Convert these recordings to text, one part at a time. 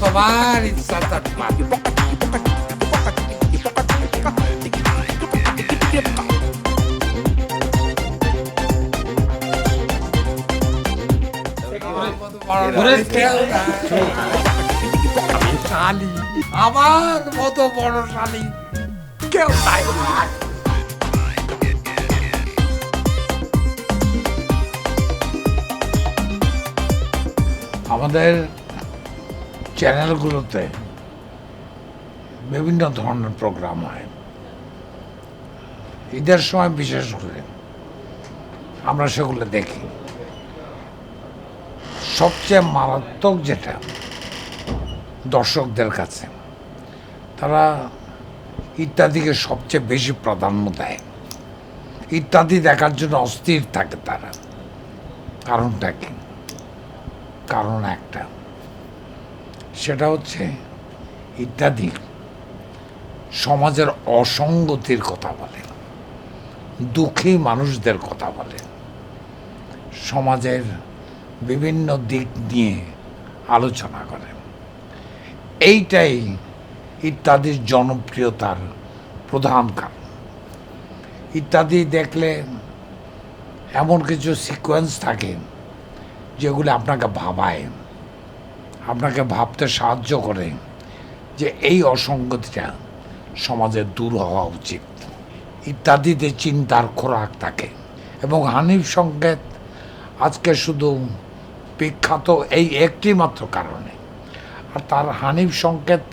Tomar y saltar más. আমার মতো বড় শালী কেউ নাই আমাদের চ্যানেলগুলোতে বিভিন্ন ধরনের প্রোগ্রাম হয়। ঈদের সময় বিশেষ করে আমরা সেগুলো দেখি। সবচেয়ে মারাত্মক যেটা দর্শকদের কাছে, তারা ইত্যাদিকে সবচেয়ে বেশি প্রাধান্য দেয়। ইত্যাদি দেখার জন্য অস্থির থাকে তারা। কারণটা কি? কারণ একটা। সেটা হচ্ছে ইত্যাদি। সমাজের অসঙ্গতির কথা বলে, দুঃখী মানুষদের কথা বলে। সমাজের বিভিন্ন দিক নিয়ে আলোচনা করে। এইটাই ইত্যাদির জনপ্রিয়তার প্রধান কারণ। ইত্যাদি দেখলে এমন কিছু সিকোয়েন্স থাকে যেগুলো আপনাকে ভাবায়, আপনাকে ভাবতে সাহায্য করে যে এই অসঙ্গতিটা সমাজে দূর হওয়া উচিত। ইত্যাদিতে চিন্তার খোরাক থাকে এবং হানিফ সংকেত আজকে শুধু বিখ্যাত এই একটি মাত্র কারণে। আর তার হানিফ সংকেত,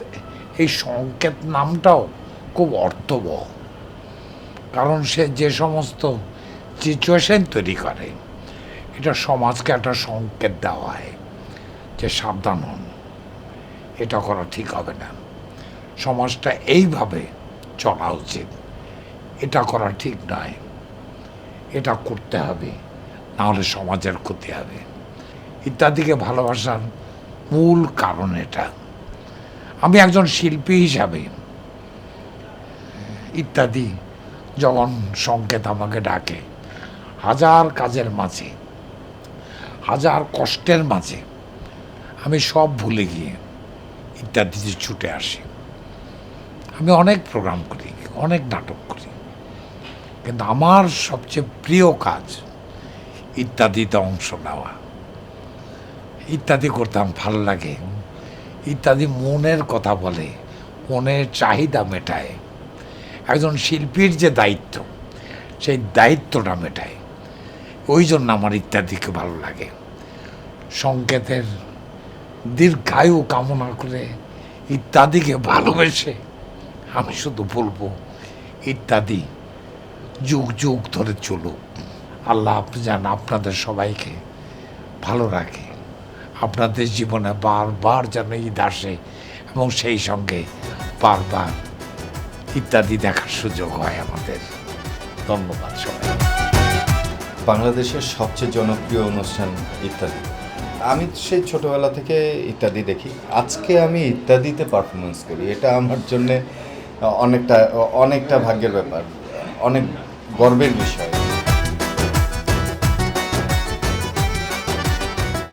এই সংকেত নামটাও খুব অর্থবহ। কারণ সে যে সমস্ত সিচুয়েশন তৈরি করে এটা সমাজকে একটা সংকেত দেওয়া হয় যে সাবধান হন। এটা করা ঠিক হবে না। সমাজটা এইভাবে চলা উচিত। এটা করা ঠিক নয়। এটা করতে হবে, নাহলে সমাজের ক্ষতি হবে। ইত্যাদিকে ভালোবাসার মূল কারণ এটা। আমি একজন শিল্পী হিসাবে ইত্যাদি, যখন সংকেত আমাকে ডাকে, হাজার কাজের মাঝে হাজার কষ্টের মাঝে আমি সব ভুলে গিয়ে ইত্যাদিতে ছুটে আসি। আমি অনেক প্রোগ্রাম করি, অনেক নাটক করি। কিন্তু আমার সবচেয়ে প্রিয় কাজ ইত্যাদিতে অংশ নেওয়া। ইত্যাদি করতে আমার ভালো লাগে। ইত্যাদি মনের কথা বলে, মনের চাহিদা মেটায়। একজন শিল্পীর যে দায়িত্ব, সেই দায়িত্বটা মেটায়। ওই জন্য আমার ইত্যাদিকে ভালো লাগে। সংকেতের দীর্ঘায়ু কামনা করে ইত্যাদিকে ভালোবেসে আমি শুধু বলব, ইত্যাদি যুগ যুগ ধরে চলুক। আল্লাহ আপনি যেন আপনাদের সবাইকে ভালো রাখে। আপনাদের জীবনে বারবার যেন ঈদ আসে এবং সেই সঙ্গে বারবার ইত্যাদি দেখার সুযোগ হয় আমাদের। ধন্যবাদ সবাই বাংলাদেশের সবচেয়ে জনপ্রিয় অনুষ্ঠান ইত্যাদি। আমি সেই ছোটবেলা থেকে ইত্যাদি দেখি। আজকে আমি ইত্যাদিতে পারফরমেন্স করি। এটা আমার জন্যে অনেকটা অনেকটা ভাগ্যের ব্যাপার। অনেক গর্বের বিষয়।